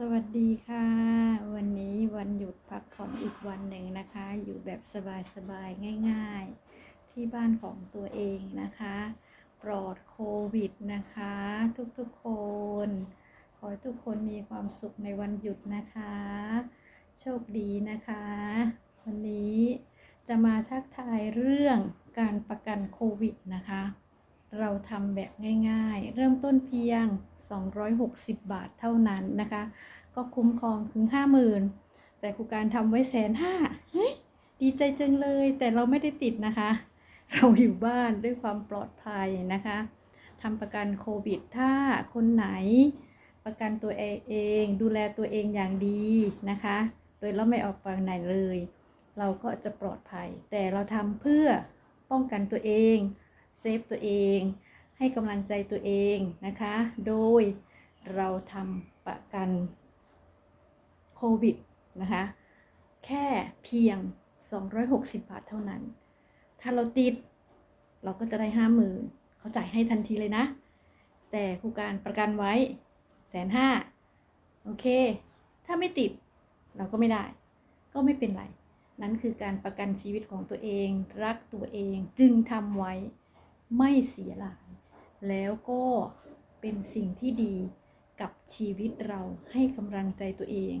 สวัสดีค่ะ วันนี้วันหยุดพักผ่อนอีกวันหนึ่งนะคะ อยู่แบบสบายๆง่ายๆ ที่บ้านของตัวเองนะคะ ปลอดโควิดนะคะ ทุกๆคน ขอให้ทุกคนมีความสุขในวันหยุดนะคะ โชคดีนะคะ วันนี้จะมาทักทายเรื่องการประกันโควิดนะคะ เราทำแบบง่ายๆ เริ่มต้นเพียง 260 บาทเท่านั้นนะคะ ก็คุ้มครองถึง 50,000 แต่ครูการทำไว้แสนห้าเฮ้ยดีใจจังเลย แต่เราไม่ได้ติดนะคะ เราอยู่บ้านด้วยความปลอดภัยนะคะทำประกันโควิดถ้าคนไหน ประกันตัวเองดูแลตัวเองอย่างดีนะคะ โดยเราไม่ออกไปไหนเลย เราก็จะปลอดภัย แต่เราทำเพื่อป้องกันตัวเอง เซฟตัวเอง ให้กำลังใจตัวเองนะคะ โดยเราทำประกันโควิดนะคะแค่เพียง 260 บาทเท่านั้น ถ้าเราติดเราก็จะได้ห้าหมื่นเขาจ่ายให้ทันทีเลยนะ แต่ครูการประกันไว้แสนห้าโอเค ถ้าไม่ติดเราก็ไม่ได้ ก็ไม่เป็นไร นั่นคือการประกันชีวิตของตัวเอง รักตัวเองจึงทำไว้ ไม่เสียหลาย แล้วก็เป็นสิ่งที่ดีกับชีวิตเราให้กำลังใจตัวเอง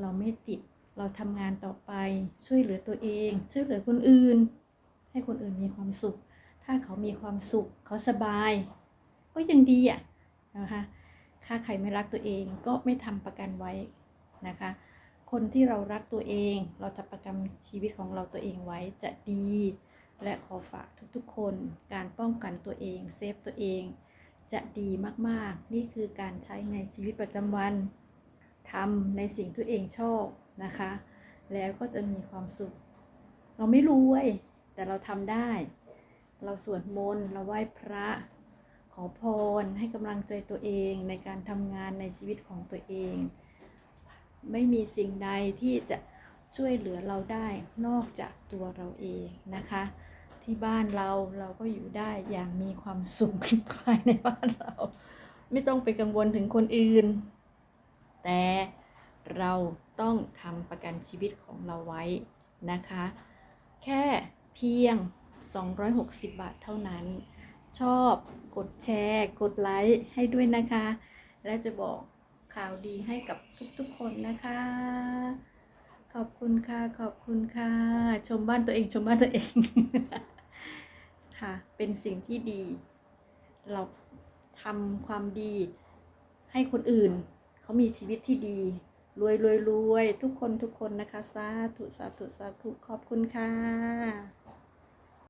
เราไม่ติดเราทำงานต่อไปช่วยเหลือตัวเอง ช่วยเหลือคนอื่น ให้คนอื่นมีความสุข ถ้าเขามีความสุข เขาสบาย ก็ยังดีอะนะคะถ้าใครไม่รักตัวเองก็ไม่ทำประกันไว้นะคะ คนที่เรารักตัวเอง เราจะประกันชีวิตของเราตัวเองไว้จะดี และขอฝากทุกๆ คนการป้องกันตัวเอง เซฟตัวเอง จะดีมากๆ นี่คือการใช้ในชีวิตประจำวันทำในสิ่งที่ตัวเองชอบนะคะ แล้วก็จะมีความสุข เราไม่รวย แต่เราทำได้ เราสวดมนต์เราไหว้พระ ขอพรให้กำลังใจตัวเองในการทำงานในชีวิตของตัวเอง ไม่มีสิ่งใดที่จะช่วยเหลือเราได้นอกจากตัวเราเองนะคะ ที่บ้านเราเราก็อยู่ได้อย่างมีความสุขภายในบ้านเรา ไม่ต้องไปกังวลถึงคนอื่น แต่เราต้องทำประกันชีวิตของเราไว้นะคะ แค่เพียง 260 บาทเท่านั้น ชอบกดแชร์ กดไลค์ให้ด้วยนะคะ และจะบอกข่าวดีให้กับทุกๆคนนะคะ ขอบคุณค่ะ ขอบคุณค่ะ ชมบ้านตัวเองชมบ้านตัวเอง ค่ะ เป็นสิ่งที่ดี เราทำความดีให้คนอื่น เขามีชีวิตที่ดี รวยรวยรวยทุกคนทุกคนนะคะ สาธุ สาธุ สาธุ ขอบคุณค่ะ